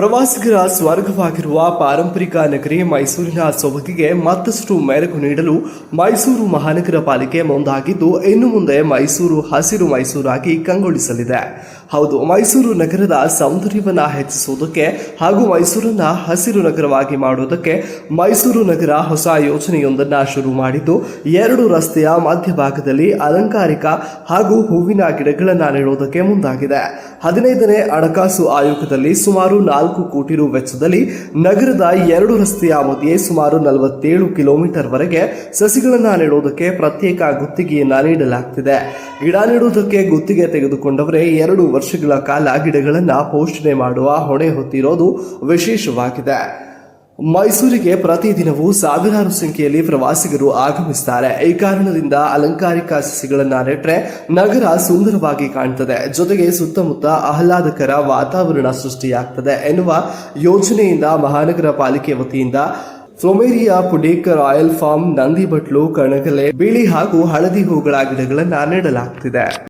ಪ್ರವಾಸಿಗರ ಸ್ವರ್ಗವಾಗಿರುವ ಪಾರಂಪರಿಕ ನಗರಿ ಮೈಸೂರಿನ ಸೊಬಗಿಗೆ ಮತ್ತಷ್ಟು ಮೆರುಗು ನೀಡಲು ಮೈಸೂರು ಮಹಾನಗರ ಪಾಲಿಕೆ ಮುಂದಾಗಿದ್ದು, ಇನ್ನು ಮುಂದೆ ಮೈಸೂರು ಹಸಿರು ಮೈಸೂರಾಗಿ ಕಂಗೊಳಿಸಲಿದೆ. ಹೌದು, ಮೈಸೂರು ನಗರದ ಸೌಂದರ್ಯವನ್ನು ಹೆಚ್ಚಿಸುವುದಕ್ಕೆ ಹಾಗೂ ಮೈಸೂರನ್ನು ಹಸಿರು ನಗರವಾಗಿ ಮಾಡುವುದಕ್ಕೆ ಮೈಸೂರು ನಗರ ಹೊಸ ಯೋಜನೆಯೊಂದನ್ನು ಶುರು ಮಾಡಿದ್ದು, ಎರಡು ರಸ್ತೆಯ ಮಧ್ಯಭಾಗದಲ್ಲಿ ಅಲಂಕಾರಿಕ ಹಾಗೂ ಹೂವಿನ ಗಿಡಗಳನ್ನು ನೆಡುವುದಕ್ಕೆ ಮುಂದಾಗಿದೆ. ಹದಿನೈದನೇ ಹಣಕಾಸು ಆಯೋಗದಲ್ಲಿ ಸುಮಾರು ನಾಲ್ಕು ಕೋಟಿ ರು ವೆಚ್ಚದಲ್ಲಿ ನಗರದ ಎರಡು ರಸ್ತೆಯ ಮಧ್ಯೆ ಸುಮಾರು ನಲವತ್ತೇಳು ಕಿಲೋಮೀಟರ್ ವರೆಗೆ ಸಸಿಗಳನ್ನು ನೆಡುವುದಕ್ಕೆ ಪ್ರತ್ಯೇಕ ಗುತ್ತಿಗೆಯನ್ನ ನೀಡಲಾಗ್ತಿದೆ. ಗಿಡ ನೆಡುವುದಕ್ಕೆ ಗುತ್ತಿಗೆ ತೆಗೆದುಕೊಂಡವರೇ ಎರಡು ವರ್ಷಗಳ ಕಾಲ ಗಿಡಗಳನ್ನು ಪೋಷಣೆ ಮಾಡುವ ಹೊಣೆ ಹೊತ್ತಿರೋದು ವಿಶೇಷವಾಗಿದೆ. ಮೈಸೂರಿಗೆ ಪ್ರತಿದಿನವೂ ಸಾವಿರಾರು ಸಂಖ್ಯೆಯಲ್ಲಿ ಪ್ರವಾಸಿಗರು ಆಗಮಿಸುತ್ತಾರೆ ಈ ಕಾರಣದಿಂದ ಅಲಂಕಾರಿಕ ಸಸಿಗಳನ್ನು ನೆಟ್ಟರೆ ನಗರ ಸುಂದರವಾಗಿ ಕಾಣ್ತದೆ. ಜೊತೆಗೆ ಸುತ್ತಮುತ್ತ ಆಹ್ಲಾದಕರ ವಾತಾವರಣ ಸೃಷ್ಟಿಯಾಗ್ತದೆ ಎನ್ನುವ ಯೋಜನೆಯಿಂದ ಮಹಾನಗರ ಪಾಲಿಕೆ ವತಿಯಿಂದ ಫ್ಲೊಮೇರಿಯಾ ಪುಡೇಕ ರಾಯಲ್ ಫಾರ್ಮ್ ನಂದಿಬಟ್ಲು, ಕಣಗಲೆ, ಬಿಳಿ ಹಾಗೂ ಹಳದಿ ಹೂಗಳ ಗಿಡಗಳನ್ನು ನೆಡಲಾಗ್ತಿದೆ.